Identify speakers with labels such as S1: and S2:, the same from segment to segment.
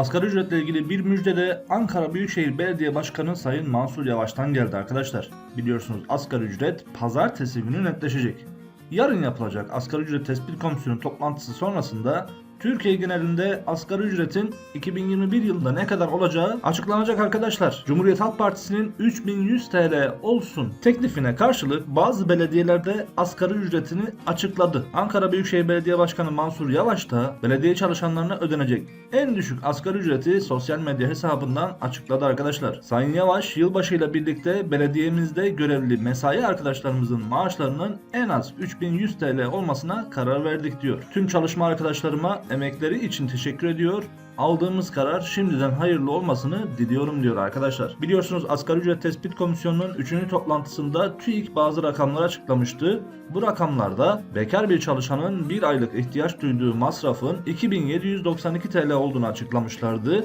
S1: Asgari ücretle ilgili bir müjde de Ankara Büyükşehir Belediye Başkanı Sayın Mansur Yavaş'tan geldi arkadaşlar. Biliyorsunuz asgari ücret pazartesi günü netleşecek. Yarın yapılacak asgari ücret tespit komisyonu toplantısı sonrasında Türkiye genelinde asgari ücretin 2021 yılında ne kadar olacağı açıklanacak arkadaşlar. Cumhuriyet Halk Partisi'nin 3100 TL olsun teklifine karşılık bazı belediyelerde asgari ücretini açıkladı. Ankara Büyükşehir Belediye Başkanı Mansur Yavaş da belediye çalışanlarına ödenecek en düşük asgari ücreti sosyal medya hesabından açıkladı arkadaşlar. Sayın Yavaş yılbaşıyla birlikte belediyemizde görevli mesai arkadaşlarımızın maaşlarının en az 3100 TL olmasına karar verdik diyor. Tüm çalışma arkadaşlarıma emekleri için teşekkür ediyor. Aldığımız karar şimdiden hayırlı olmasını diliyorum diyor arkadaşlar. Biliyorsunuz Asgari Ücret Tespit Komisyonu'nun 3. toplantısında TÜİK bazı rakamlar açıklamıştı. Bu rakamlarda bekar bir çalışanın bir aylık ihtiyaç duyduğu masrafın 2792 TL olduğunu açıklamışlardı.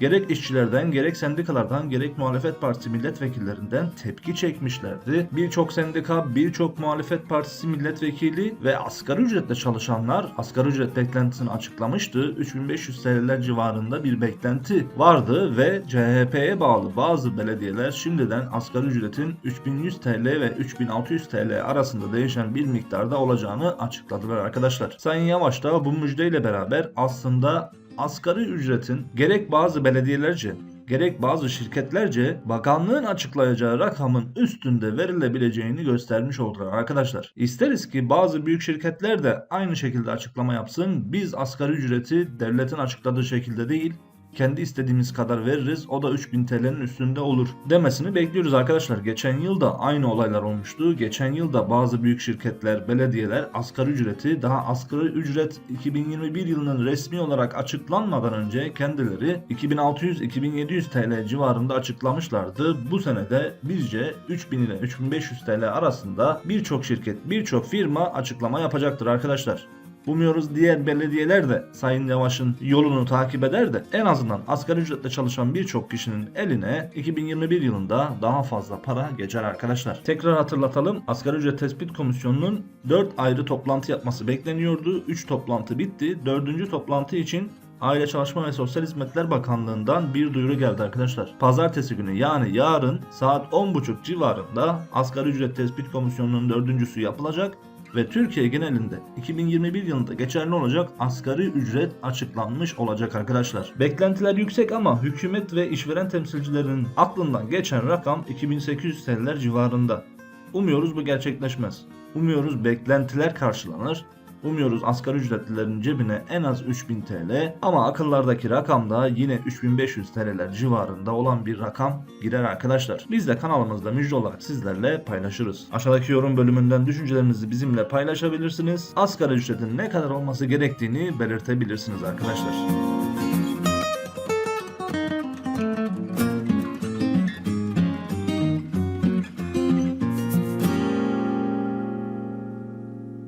S1: Gerek işçilerden, gerek sendikalardan, gerek muhalefet partisi milletvekillerinden tepki çekmişlerdi. Birçok sendika, birçok muhalefet partisi milletvekili ve asgari ücretle çalışanlar asgari ücret beklentisini açıklamıştı. 3500 TL'ler civarında bir beklenti vardı ve CHP'ye bağlı bazı belediyeler şimdiden asgari ücretin 3100 TL ve 3600 TL arasında değişen bir miktarda olacağını açıkladılar arkadaşlar. Sayın Yavaş da bu müjdeyle beraber aslında asgari ücretin gerek bazı belediyelerce gerek bazı şirketlerce bakanlığın açıklayacağı rakamın üstünde verilebileceğini göstermiş oldular arkadaşlar. İsteriz ki bazı büyük şirketler de aynı şekilde açıklama yapsın. Biz asgari ücreti devletin açıkladığı şekilde değil kendi istediğimiz kadar veririz o da 3000 TL'nin üstünde olur demesini bekliyoruz arkadaşlar. Geçen yıl da aynı olaylar olmuştu. Geçen yıl da bazı büyük şirketler, belediyeler asgari ücreti daha asgari ücret 2021 yılının resmi olarak açıklanmadan önce kendileri 2600-2700 TL civarında açıklamışlardı. Bu senede bizce 3000 ile 3500 TL arasında birçok şirket, birçok firma açıklama yapacaktır arkadaşlar. Umuyoruz diğer belediyeler de Sayın Yavaş'ın yolunu takip eder de en azından asgari ücretle çalışan birçok kişinin eline 2021 yılında daha fazla para geçer arkadaşlar. Tekrar hatırlatalım. Asgari ücret tespit komisyonunun 4 ayrı toplantı yapması bekleniyordu. 3 toplantı bitti. 4. toplantı için Aile Çalışma ve Sosyal Hizmetler Bakanlığı'ndan bir duyuru geldi arkadaşlar. Pazartesi günü yani yarın saat 10.30 civarında Asgari Ücret Tespit Komisyonu'nun dördüncüsü yapılacak ve Türkiye genelinde 2021 yılında geçerli olacak asgari ücret açıklanmış olacak arkadaşlar. Beklentiler yüksek ama hükümet ve işveren temsilcilerinin aklından geçen rakam 2800 TL'ler civarında. Umuyoruz bu gerçekleşmez. Umuyoruz beklentiler karşılanır. Umuyoruz asgari ücretlilerin cebine en az 3000 TL ama akıllardaki rakam da yine 3500 TL'ler civarında olan bir rakam girer arkadaşlar. Biz de kanalımızda müjde olarak sizlerle paylaşırız. Aşağıdaki yorum bölümünden düşüncelerinizi bizimle paylaşabilirsiniz. Asgari ücretin ne kadar olması gerektiğini belirtebilirsiniz arkadaşlar.